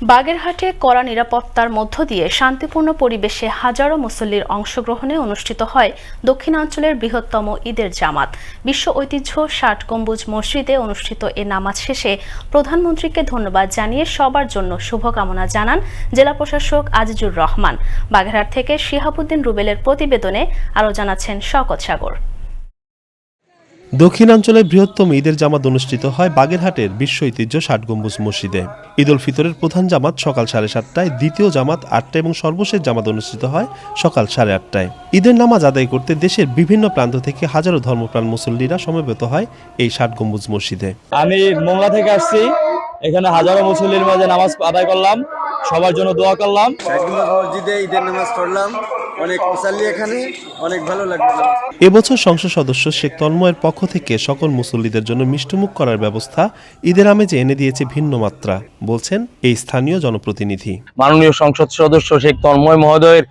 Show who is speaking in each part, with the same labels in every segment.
Speaker 1: বাগেরহাটে কড়া নিরাপত্তার মধ্য দিয়ে শান্তিপূর্ণ পরিবেশে হাজারো মুসল্লির অংশগ্রহণে অনুষ্ঠিত হয় দক্ষিণাঞ্চলের বৃহত্তম ঈদের জামাত। বিশ্ব ঐতিহ্য ষাট গম্বুজ মসজিদে অনুষ্ঠিত এ নামাজ শেষে প্রধানমন্ত্রীকে ধন্যবাদ জানিয়ে সবার জন্য শুভকামনা জানান জেলা প্রশাসক আজিজুর রহমান। বাগেরহাট থেকে শিহাবুদ্দিন রুবেলের প্রতিবেদনে আরও জানাচ্ছেন শওকত সাগর।
Speaker 2: দক্ষিণাঞ্চলের বৃহত্তম ঈদের জামাত অনুষ্ঠিত হয় বাগেরহাটের বিশ্ব ঐতিহ্য ষাট গম্বুজ মসজিদে। ঈদ উল ফিতরের প্রধান জামাত সকাল সাড়ে সাতটায় দ্বিতীয় জামাত আটটা এবং সর্বশেষ জামাত অনুষ্ঠিত হয় সকাল সাড়ে আটটায়। ঈদের নামাজ আদায় করতে দেশের বিভিন্ন প্রান্ত থেকে হাজারো ধর্মপ্রাণ মুসল্লিরা সমবেত হয় এই ষাট গম্বুজ মসজিদে।
Speaker 3: আমি মোংলা থেকে আসছি। এখানে হাজারো মুসল্লির মাঝে নামাজ আদায় করলাম। সবার জন্য দোয়া করলাম।
Speaker 4: মসজিদে ঈদের নামাজ পড়লাম। অনেক মুসাল্লি এখানে অনেক ভালো লাগল।
Speaker 2: এবছর সংসদ সদস্য শেখ তন্ময়ের পক্ষ থেকে সকল মুসল্লিদের জন্য মিষ্টিমুখ করার ব্যবস্থা ঈদের আমেজে এনে দিয়েছে ভিন্ন মাত্রা বলছেন এই স্থানীয় জনপ্রতিনিধি।
Speaker 5: মাননীয় সংসদ সদস্য শেখ তন্ময় মহোদয়ের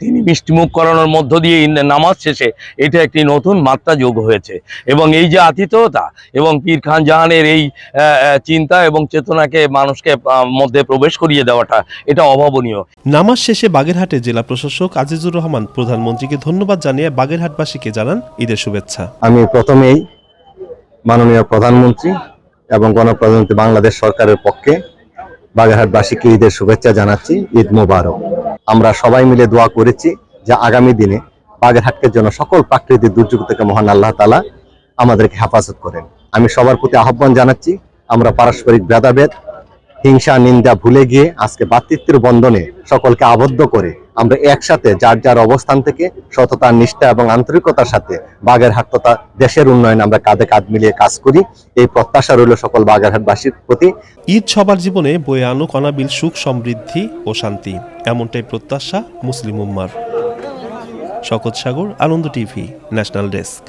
Speaker 5: তিনি মিষ্টিমুখ করানোর মধ্য দিয়ে নামাজ শেষে এটা একটি নতুন মাত্রা যোগ হয়েছে। এবং এই যে আতিথ্যতা এবং পীর খান জাহানের এই চিন্তা এবং চেতনাকে মানুষকে মধ্যে প্রবেশ করিয়ে দেওয়াটা এটা অভাবনীয়।
Speaker 2: নামাজ শেষে বাগেরহাটে জেলা প্রশাসক আজিজুর রহমান প্রধানমন্ত্রীকে ধন্যবাদ জানিয়ে বাগেরহাটবাসীকে জানান ঈদের শুভেচ্ছা।
Speaker 6: আমি প্রথমেই মাননীয় প্রধানমন্ত্রী এবং গণপ্রজাতন্ত্রী বাংলাদেশ সরকারের পক্ষে বাগেরহাটবাসীকে ঈদের শুভেচ্ছা জানাচ্ছি। ঈদ মোবারক। আমরা সবাই মিলে দোয়া করেছি যে আগামী দিনে বাগেরহাটকে জন্য সকল প্রাকৃতিক দুর্যোগ থেকে মহান আল্লাহ তালা আমাদেরকে হেফাজত করেন। আমি সবার প্রতি আহ্বান জানাচ্ছি, আমরা পারস্পরিক ভেদাভেদ, হিংসা, নিন্দা ভুলে গিয়ে আজকে বাতৃত্বের বন্ধনে সকলকে আবদ্ধ করে আমরা একসাথে যার যার অবস্থান থেকে সততা, নিষ্ঠা এবং আন্তরিকতার সাথে বাগেরহাট তথা দেশের উন্নয়নে আমরা কাঁধে কাঁধ মিলিয়ে কাজ করি। এই প্রত্যাশা রইল সকল বাগেরহাটবাসীর প্রতি।
Speaker 2: ঈদ সবার জীবনে বয়ে আনুক অনাবিল সুখ, সমৃদ্ধি ও শান্তি। এমনটাই প্রত্যাশা মুসলিম উম্মার। Shakat Sagar, Ananda TV, national desk.